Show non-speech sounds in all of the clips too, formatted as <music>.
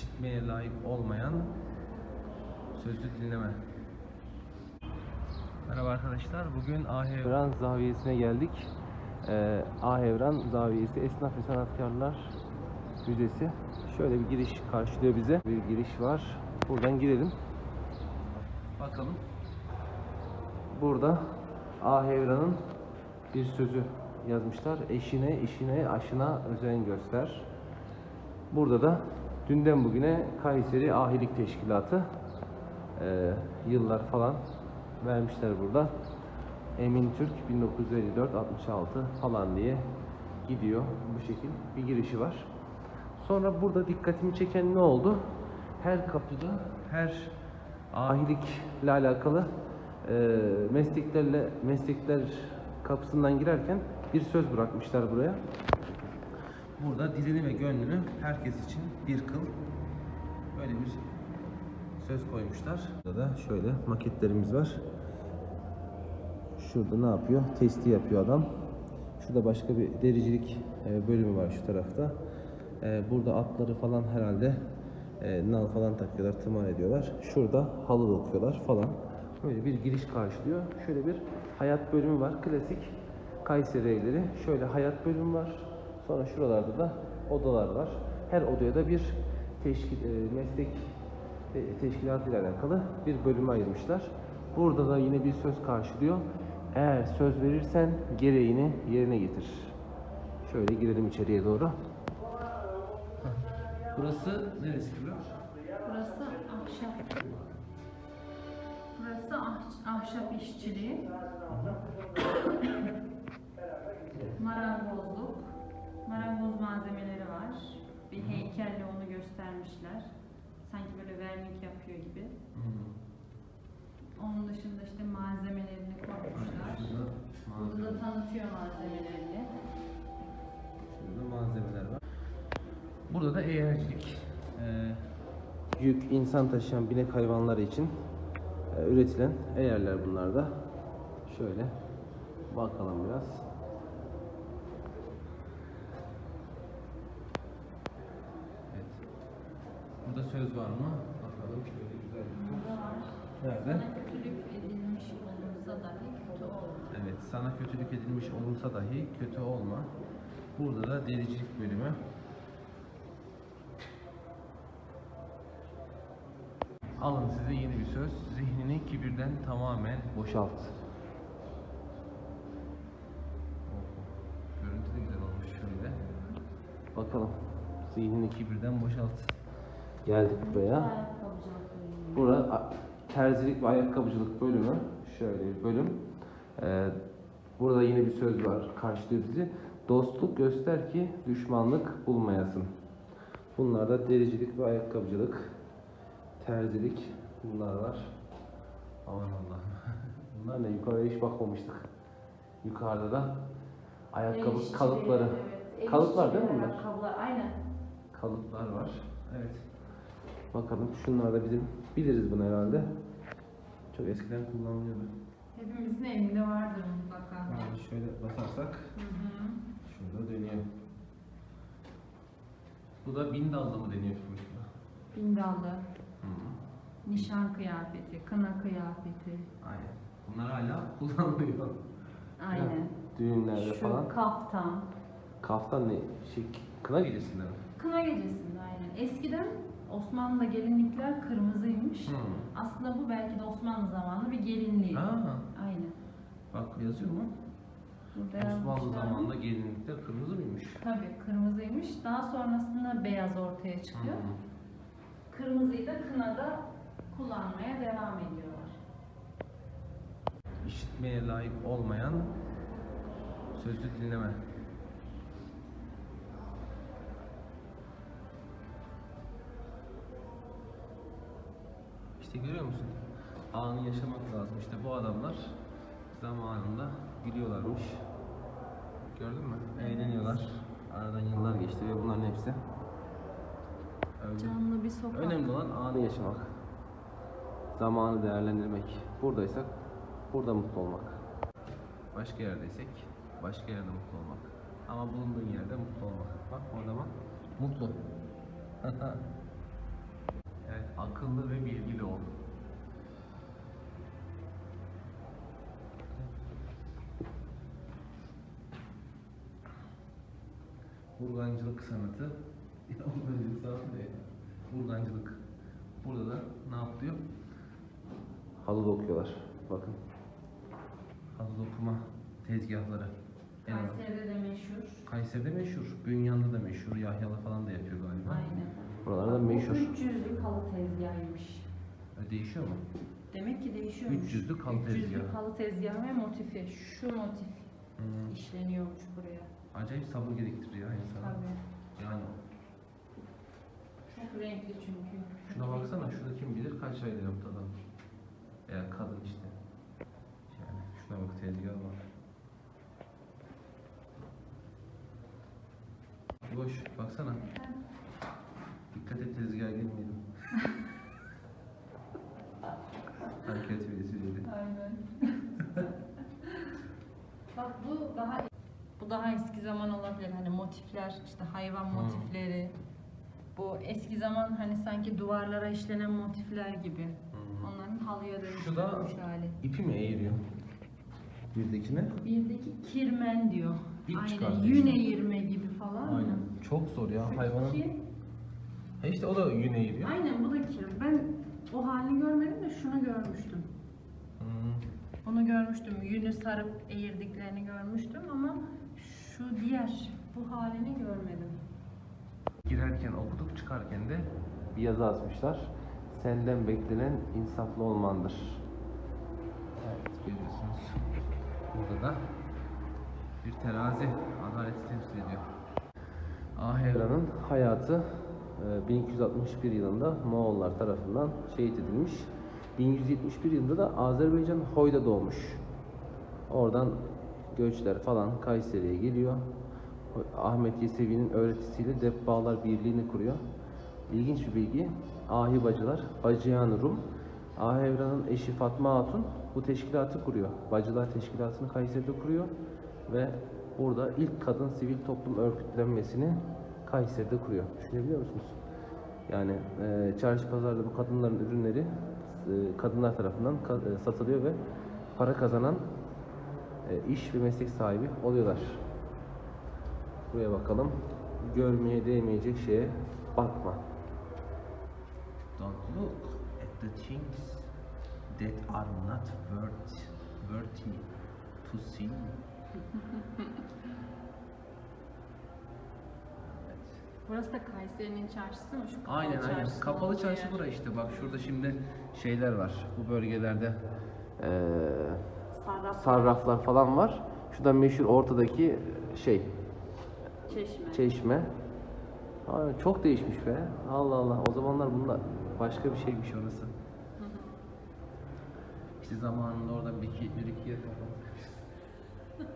işitmeye layık olmayan sözlü dinleme. Merhaba arkadaşlar. Bugün Ahevran Zaviyesi'ne geldik. Ee, Ahevran Zaviyesi Esnaf ve Sanatkarlar Müzesi. Şöyle bir giriş karşılıyor bize. Bir giriş var. Buradan girelim. Bakalım. Burada Ahevran'ın bir sözü yazmışlar. Eşine, işine, aşına özen göster. Burada da dünden bugüne Kayseri Ahilik Teşkilatı eee, yıllar falan vermişler burada. Emin Türk 1954-66 falan diye gidiyor. Bu şekil bir girişi var. Sonra burada dikkatimi çeken ne oldu? Her kapıda, her ahilikle alakalı eee, mesleklerle meslekler kapısından girerken bir söz bırakmışlar buraya. Burada dilini ve gönlünü herkes için bir kıl. Böyle bir söz koymuşlar. Burada da şöyle maketlerimiz var. Şurada ne yapıyor? Testi yapıyor adam. Şurada başka bir dericilik e, bölümü var şu tarafta. E, Burada atları falan herhalde e, nal falan takıyorlar, tımar ediyorlar. Şurada halı dokuyorlar falan. Böyle bir giriş karşılıyor. Şöyle bir hayat bölümü var. Klasik Kayseri evleri. Şöyle hayat bölümü var. Sonra şuralarda da odalar var. Her odaya da bir teşkil, e, meslek e, teşkilatı ile alakalı bir bölümü ayırmışlar. Burada da yine bir söz karşılıyor. Eğer söz verirsen gereğini yerine getir. Şöyle girelim içeriye doğru. Burası neresi Kübra? Burası ahşap. Burası ah- ahşap işçiliği. Marangozluk. Marangoz malzemeleri var. Bir heykelle onu göstermişler. Sanki böyle vernik yapıyor gibi. Onun dışında işte malzemelerini koymuşlar. Burada da tanıtıyor malzemelerini. Şurada malzemeler var. Burada da eğercilik. Ee, yük, insan taşıyan binek hayvanları için e, üretilen eğerler bunlar da. Şöyle bakalım biraz. Evet. Burada söz var mı? Bakalım şöyle güzel. Burada var. Nerede? Sana kötülük edilmiş olursa dahi kötü olma. Evet, sana kötülük edilmiş olursa dahi kötü olma. Burada da dericilik bölümü. Alın size yeni bir söz. Zihnini kibirden tamamen boşalt. Görüntü de güzel olmuş şöyle. Bakalım. Zihnini kibirden boşalt. Geldik buraya. Burada terzilik ve ayakkabıcılık bölümü. Şöyle bir bölüm. Ee, burada yine bir söz var karşılıyor bizi. Dostluk göster ki düşmanlık bulmayasın. Bunlar da dericilik ve ayakkabıcılık. Terzilik bunlar var. Aman Allah'ım. <laughs> Bunlar ne? Yukarıya hiç bakmamıştık. Yukarıda da ayakkabı El kalıpları. evet. Kalıplar değil mi bunlar? Ayakkabılar, aynen. Kalıplar var. Evet. Bakalım şunlar da bizim biliriz bunu herhalde. Çok eskiden kullanılıyordu. Hepimizin evinde vardır mutlaka. Yani şöyle basarsak Hı hı. şurada dönüyor. Bu da bin dallı mı deniyor şimdi? Bindallı, Hı. nişan kıyafeti, kına kıyafeti. Aynen. Bunlar hala <laughs> kullanılıyor. Aynen. Düğünlerde Şu falan. kaftan. Kaftan ne? Şey, kına gecesinde mi? Kına gecesinde aynen. Eskiden Osmanlı'da gelinlikler kırmızıymış. Hı. Aslında bu belki de Osmanlı zamanı bir gelinliği. Aa, Aynen. bak yazıyor mu? Burada Osmanlı yazmışlar. zamanında gelinlikler kırmızı mıymış? Tabii kırmızıymış. Daha sonrasında beyaz ortaya çıkıyor. Hı. Kırmızıyı da kınada kullanmaya devam ediyorlar. işitmeye layık olmayan sözlü dinleme. İşte görüyor musun? Anı yaşamak lazım. İşte bu adamlar zamanında gülüyorlarmış. Gördün mü? Eğleniyorlar. Aradan yıllar geçti ve bunların hepsi. Canlı bir sokak. Önemli olan anı yaşamak. Zamanı değerlendirmek. Buradaysak burada mutlu olmak. Başka yerdeysek başka yerde mutlu olmak. Ama bulunduğun yerde mutlu olmak. Bak o zaman mutlu. <laughs> Akıllı ve bilgili ol. Burgancılık sanatı. <laughs> Ya burgancılık sanatı? Burgancılık. Burada da ne yapıyor? Halı dokuyorlar. Bakın. Halı dokuma tezgahları. Kayseri'de de meşhur. Kayseri'de meşhur. Bünyan'da da meşhur. Yahyalı falan da yapıyor galiba. Aynen. Buralarda Bu meşhur. 300'lük halı tezgahıymış. E, Değişiyor mu? Demek ki değişiyormuş. 300'lük halı 300'lük tezgahı. halı tezgahı ve motifi. Şu motif Hmm. işleniyormuş buraya. Acayip sabır gerektiriyor ya insana. Tabii. Yani Çok renkli çünkü. şuna baksana şurada kim bilir kaç ayda yaptı adam. Veya kadın işte. Yani şuna bak tezgah var. Boş baksana. Dikkat et tezgaha girmeyelim. <laughs> Hareket vesileydi. Aynen. <laughs> Bak bu daha bu daha eski zaman olabilir. Hani motifler, işte hayvan Hmm. motifleri. Bu eski zaman hani sanki duvarlara işlenen motifler gibi. Hmm. Onların halıya Şu da- dönüştürülmüş hali. İpi mi eğiriyor? Birdekine? Birdeki kirmen diyor. İp Aynen yün eğirme gibi falan. Aynen. Çok zor ya hayvanın. Ha işte o da yün eğiriyor. Aynen bu da kir. Ben o halini görmedim de şunu görmüştüm. Hmm. Bunu görmüştüm. Yünü sarıp eğirdiklerini görmüştüm ama şu diğer bu halini görmedim. Girerken okuduk, çıkarken de bir yazı asmışlar. Senden beklenen insaflı olmandır. Evet, görüyorsunuz. Burada da bir terazi adaleti temsil ediyor. Ahevra'nın hayatı e, 1261 yılında Moğollar tarafından şehit edilmiş. 1171 yılında da Azerbaycan Hoy'da doğmuş. Oradan göçler falan Kayseri'ye geliyor. Ahmet Yesevi'nin öğretisiyle Debbalar Birliği'ni kuruyor. İlginç bir bilgi. Ahi Bacılar, Bacıyan Rum, Ahevra'nın eşi Fatma Hatun bu teşkilatı kuruyor. Bacılar Teşkilatı'nı Kayseri'de kuruyor ve burada ilk kadın sivil toplum örgütlenmesini Kayseri'de kuruyor. Düşünebiliyor musunuz? Yani e, çarşı pazarda bu kadınların ürünleri e, kadınlar tarafından ka- e, satılıyor ve para kazanan e, iş ve meslek sahibi oluyorlar. Buraya bakalım. Görmeye değmeyecek şeye bakma. Don't look at the things that are not worth worthy to see. <laughs> Burası da Kayseri'nin çarşısı mı? Şu kapalı Aynen aynen. çarşının Kapalı çarşı yer. bura işte. Bak şurada şimdi şeyler var. Bu bölgelerde eee Sarraf sarraflar falan var. Şurada meşhur ortadaki şey çeşme. Çeşme. Aa, çok değişmiş be. Allah Allah. O zamanlar bunlar başka bir şeymiş orası. İşte zamanında orada bir iki, bir iki kapatmış. <laughs>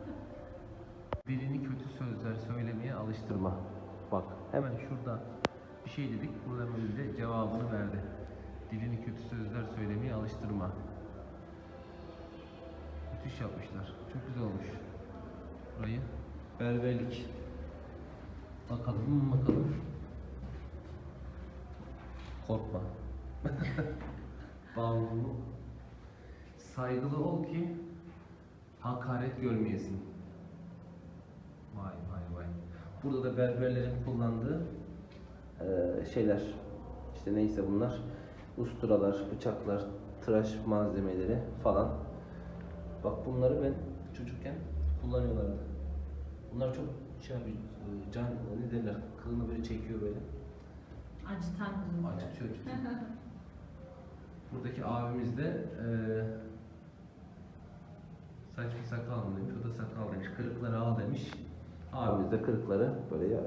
Birini kötü sözler söylemeye alıştırma. Bak hemen şurada bir şey dedik. Burada de cevabını verdi. Dilini kötü sözler söylemeye alıştırma. Müthiş yapmışlar. Çok güzel olmuş. Burayı berberlik. Bakalım bakalım. Korkma. <laughs> Bağımlı. Saygılı ol ki hakaret görmeyesin. Burada da berberlerin kullandığı eee, şeyler. İşte neyse bunlar. Usturalar, bıçaklar, tıraş malzemeleri falan. Bak bunları ben çocukken kullanıyorlardı. Bunlar çok şey abi, e, can ne derler, kılını böyle çekiyor böyle. Acıtan kızım. Acıtıyor acıtıyor. <laughs> Buradaki abimiz de eee saç bir sakal mı demiş, o da sakal demiş. Kırıkları al demiş. Abimiz de kırıkları böyle ya,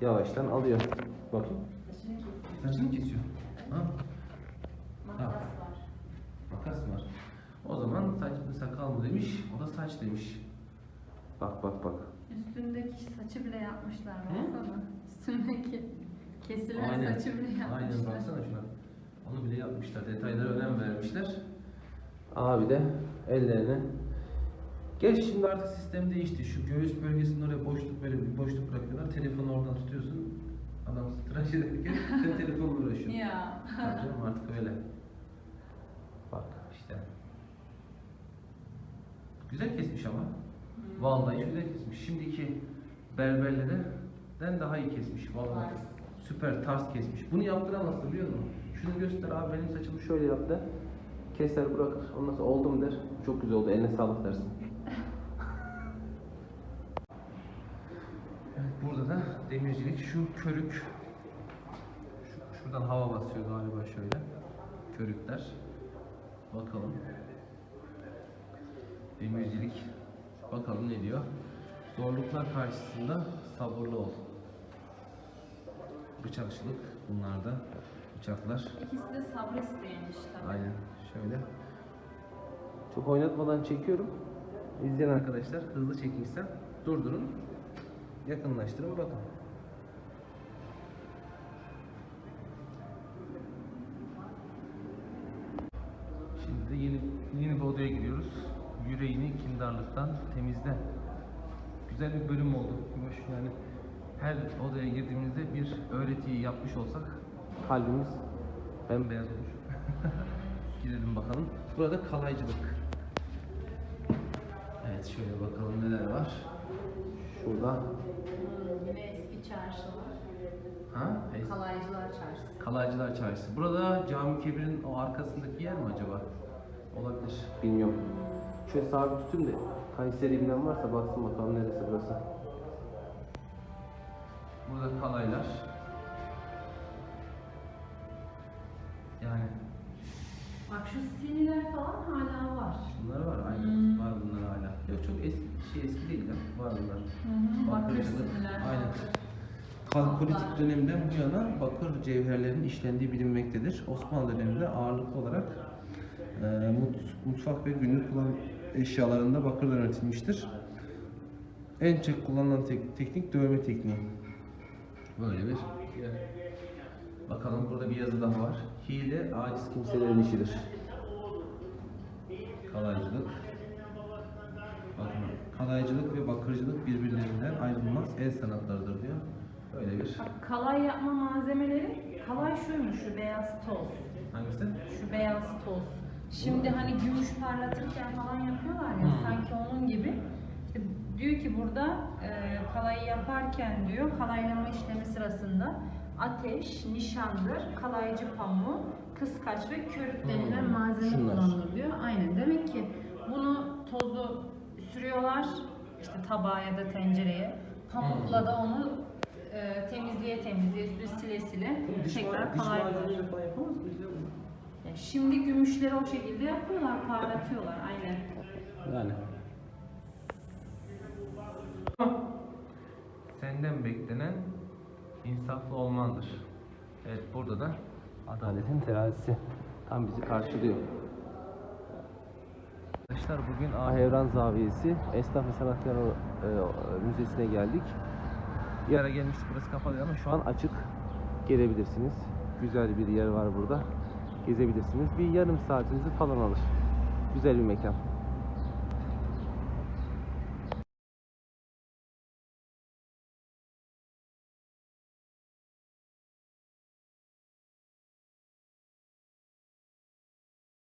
yavaştan alıyor. Bakayım. Saçını kesiyor. Saçını mı kesiyor? Ha? Makas Ha. var. Makas mı var? O zaman saç mı sakal mı demiş, o da saç demiş. Bak bak bak. Üstündeki saçı bile yapmışlar baksana. Üstündeki kesilen Aynen. saçı bile yapmışlar. Aynen baksana şuna. Onu bile yapmışlar. Detaylara önem vermişler. Abi de ellerini Geç şimdi artık sistem değişti. Şu göğüs bölgesinin oraya boşluk böyle bir boşluk bırakıyorlar. Telefonu oradan tutuyorsun. Adam tıraş ederken sen <laughs> telefonla uğraşıyorsun. Ya. Tabii artık öyle. Bak işte. Güzel kesmiş ama. Hmm. Vallahi güzel kesmiş. Şimdiki berberlerden daha iyi kesmiş. Vallahi süper tars kesmiş. Bunu yaptıramazsın biliyor musun? Şunu göster abi benim saçımı şöyle yaptı. Keser bırakır. Ondan sonra oldu mu der. Çok güzel oldu. Eline sağlık dersin. Evet, burada da demircilik şu körük şu, şuradan hava basıyor galiba şöyle körükler bakalım demircilik bakalım ne diyor zorluklar karşısında sabırlı ol bıçakçılık bunlar da bıçaklar İkisi de sabır isteyen iş tabii. Aynen şöyle. Çok oynatmadan çekiyorum. İzleyen arkadaşlar hızlı çekmişsem durdurun. Yakınlaştırın bakın. Şimdi yeni yeni bir odaya giriyoruz. Yüreğini kindarlıktan temizle. Güzel bir bölüm oldu. Yani her odaya girdiğimizde bir öğretiyi yapmış olsak kalbimiz bembeyaz olur. <laughs> Girelim bakalım. Burada kalaycılık. Evet şöyle bakalım neler var. Şurada Yine eski çarşılar. ha es- Kalaycılar çarşısı. Kalaycılar Çarşısı. Burada Cami Kebir'in o arkasındaki yer mi acaba? Olabilir. Bilmiyorum. Şöyle sabit tutayım da Kayseri bilen varsa baksın bakalım neresi burası. Burada kalaylar. Yani Bak şu siniler falan hala var. bunlar var aynen. Hmm. Var bunlar hala. Yok çok eski şey eski değil ya. Var bunlar. Bakır Bakırcılık, siniler. aynen. bakır. Kalkolitik dönemden bu yana bakır cevherlerin işlendiği bilinmektedir. Osmanlı döneminde ağırlıklı olarak e, mut- mutfak ve günlük kullanım eşyalarında bakırdan üretilmiştir. En çok kullanılan tek- teknik dövme tekniği. Böyle bir Bakalım burada bir yazı daha var. Hile aciz kimselerin işidir. Kalaycılık. Bakın, kalaycılık ve bakırcılık birbirlerinden ayrılmaz el sanatlarıdır diyor. Böyle bir Bak kalay yapma malzemeleri, kalay şuymuş şu beyaz toz. hangisi? Şu beyaz toz. Şimdi hani gümüş parlatırken falan yapıyorlar ya Hmm. sanki onun gibi. İşte diyor ki burada e, kalayı yaparken diyor kalaylama işlemi sırasında ateş, nişandır, kalaycı pamuğu, kıskaç ve körük denilen Hmm. malzeme Şunlar. kullanılır diyor. Aynen. Demek ki bunu tozu sürüyorlar işte tabağa ya da tencereye. Pamukla Hmm. da onu e, temizliğe temizliğe üstüne sile sile Diş, tekrar ma- diş kalaylıyorlar. macunuyla falan yapamaz mıyız ya bunu? Ya Şimdi gümüşleri o şekilde yapıyorlar, parlatıyorlar aynen. Yani. Senden beklenen insaflı olmandır. Evet burada da adaletin terazisi tam bizi karşılıyor. Arkadaşlar bugün Ahevran Zaviyesi Esnaf ve Sanatkar e, Müzesi'ne geldik. Bir ara gelmiştik burası kapalı ama şu an açık. Gelebilirsiniz. Güzel bir yer var burada. Gezebilirsiniz. Bir yarım saatinizi falan alır. Güzel bir mekan.